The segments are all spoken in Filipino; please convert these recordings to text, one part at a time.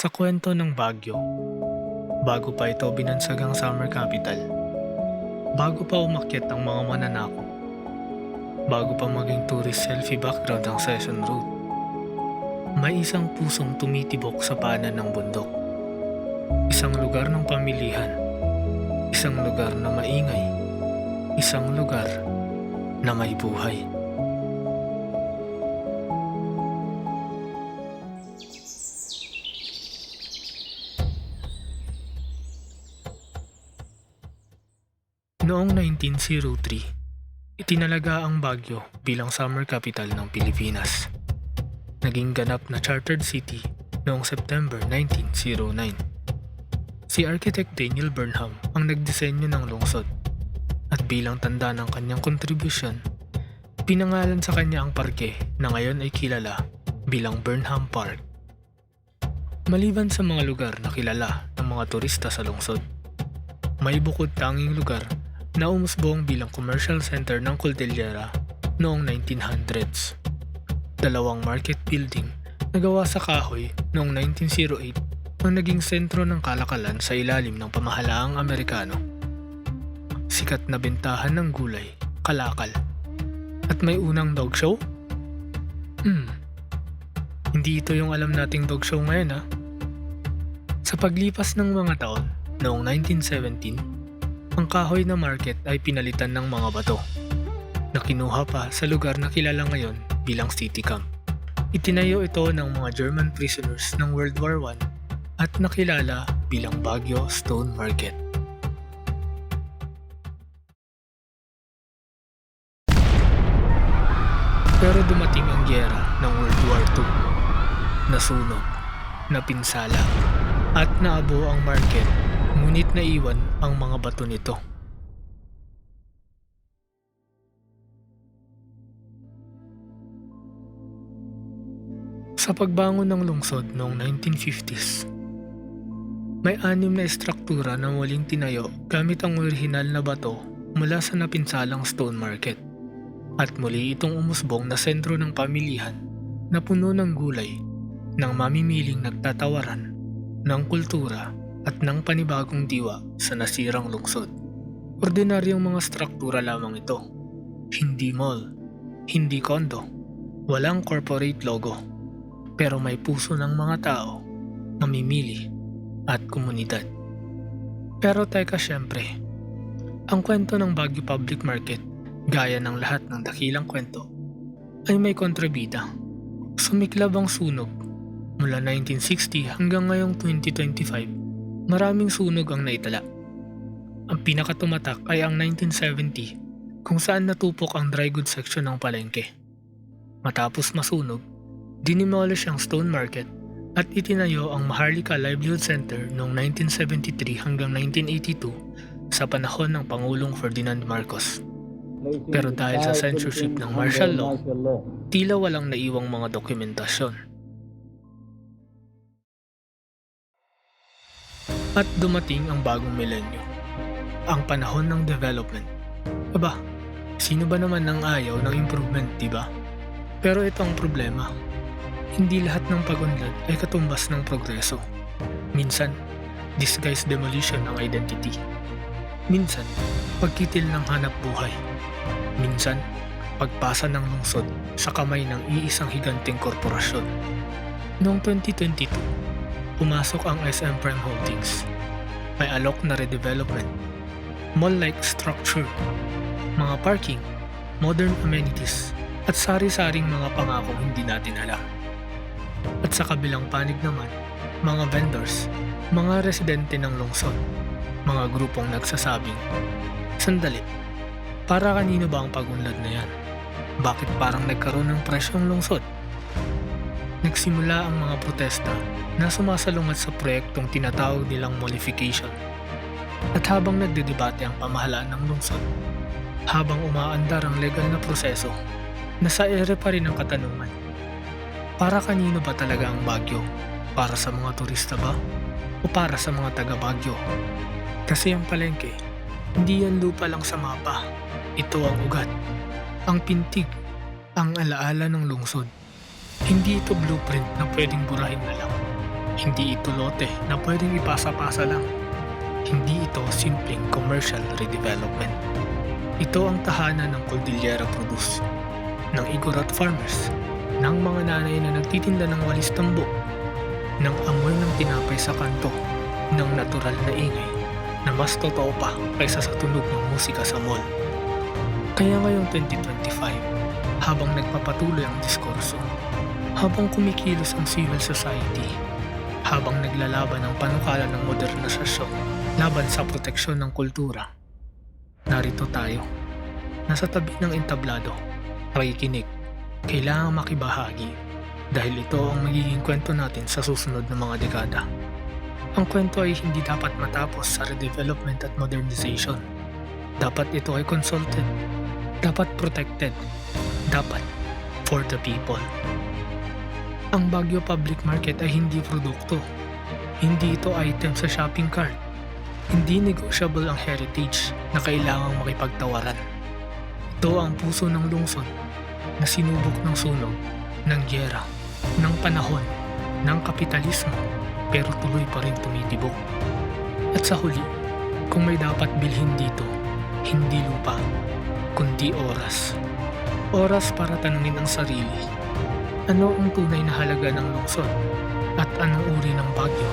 Sa kwento ng Baguio, bago pa ito binansagang summer capital, bago pa umakyat ang mga mananako, bago pa maging tourist selfie background ang Session Road, may isang pusong tumitibok sa paanan ng bundok. Isang lugar ng pamilihan, isang lugar na maingay, isang lugar na may buhay. Noong 1903, itinalaga ang Baguio bilang summer capital ng Pilipinas. Naging ganap na chartered city noong September 1909. Si Architect Daniel Burnham ang nagdisenyo ng lungsod at bilang tanda ng kanyang kontribusyon, pinangalan sa kanya ang parke na ngayon ay kilala bilang Burnham Park. Maliban sa mga lugar na kilala ng mga turista sa lungsod, may bukod tanging lugar na umusbong bilang commercial center ng Cordillera noong 1900s. Dalawang market building na gawa sa kahoy noong 1908 ang naging sentro ng kalakalan sa ilalim ng pamahalaang Amerikano. Sikat na bentahan ng gulay, kalakal. At may unang dog show? Hmm. Hindi ito yung alam nating dog show ngayon ha. Sa paglipas ng mga taon, noong 1917, ang kahoy na market ay pinalitan ng mga bato na kinuha pa sa lugar na kilala ngayon bilang City Camp. Itinayo ito ng mga German prisoners ng World War I at nakilala bilang Baguio Stone Market. Pero dumating ang gyera ng World War II. Nasunog, napinsala, at naabo ang market ngunit naiwan ang mga bato nito. Sa pagbangon ng lungsod noong 1950s, may anim na estruktura na muling tinayo gamit ang orihinal na bato mula sa napinsalang stone market. At muli itong umusbong na sentro ng pamilihan na puno ng gulay, ng mamimiling nagtatawaran, ng kultura at ng panibagong diwa sa nasirang lungsod. Ordinaryong mga struktura lamang ito. Hindi mall, hindi kondo, walang corporate logo, pero may puso ng mga tao, mamimili at komunidad. Pero teka syempre, ang kwento ng Baguio Public Market, gaya ng lahat ng dakilang kwento, ay may kontrabida. Sumiklab ang sunog. Mula 1960 hanggang ngayong 2025, maraming sunog ang naitala. Ang pinakatumatak ay ang 1970 kung saan natupok ang dry goods section ng palengke. Matapos masunog, dinimolish ang stone market at itinayo ang Maharlika Livelihood Center noong 1973 hanggang 1982 sa panahon ng Pangulong Ferdinand Marcos. Pero dahil sa censorship ng martial law, tila walang naiwang mga dokumentasyon. At dumating ang bagong milenyo, ang panahon ng development. Aba, sino ba naman ang ayaw ng improvement, di ba? Pero ito ang problema. Hindi lahat ng pagunlad ay katumbas ng progreso. Minsan, disguised demolition ng identity. Minsan, pagkitil ng hanap buhay. Minsan, pagpasa ng lungsod sa kamay ng iisang higanting korporasyon. Noong 2022, pumasok ang SM Prime Holdings. May alok na redevelopment, mall-like structure, mga parking, modern amenities, at sari-saring mga pangakong hindi natin alam. At sa kabilang panig naman, mga vendors, mga residente ng lungsod, mga grupong nagsasabing, Sandali, para kanino ba ang pagunlad na yan? Bakit parang nagkaroon ng presyong lungsod? Nagsimula ang mga protesta na sumasalungat sa proyektong tinatawag nilang modification. At habang nagdedebate ang pamahalaan ng lungsod, habang umaandar ang legal na proseso, nasa ere pa rin ang katanungan. Para kanino ba talaga ang Baguio? Para sa mga turista ba? O para sa mga taga Baguio? Kasi ang palengke, hindi yan lupa lang sa mapa. Ito ang ugat, ang pintig, ang alaala ng lungsod. Hindi ito blueprint na pwedeng burahin na lang. Hindi ito lote na pwedeng ipasa-pasa lang. Hindi ito simpleng commercial redevelopment. Ito ang tahanan ng Cordillera Produce, ng Igorot Farmers, ng mga nanay na nagtitinda ng walis tambo, ng amoy ng tinapay sa kanto, ng natural na ingay na mas totoo pa kaysa sa tunog ng musika sa mall. Kaya ngayong 2025, habang nagpapatuloy ang diskurso, habang kumikilos ang civil society, habang naglalaban ang panukala ng modernisasyon laban sa proteksyon ng kultura, narito tayo. Nasa tabi ng entablado, nakikinig, kailangang makibahagi dahil ito ang magiging kwento natin sa susunod na mga dekada. Ang kwento ay hindi dapat matapos sa redevelopment at modernization. Dapat ito ay consulted, dapat protected, dapat for the people. Ang Baguio Public Market ay hindi produkto. Hindi ito item sa shopping cart. Hindi negotiable ang heritage na kailangang makipagtawaran. Ito ang puso ng lungsod na sinubok ng sunog, ng gyera, ng panahon, ng kapitalismo, pero tuloy pa rin tumitibok. At sa huli, kung may dapat bilhin dito, hindi lupa, kundi oras. Oras para tanungin ang sarili. Ano ang tunay na halaga ng lungsod? At anong uri ng bagyo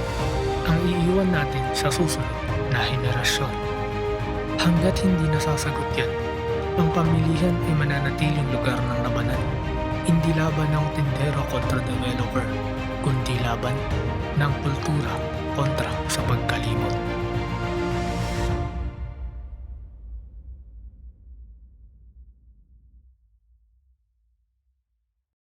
ang iiwan natin sa susunod na henerasyon? Hanggat hindi nasasagot yan, ang pamilihan ay mananatiling lugar ng labanan. Hindi laban ng tindero kontra developer, kundi laban ng kultura kontra sa pagkalimot.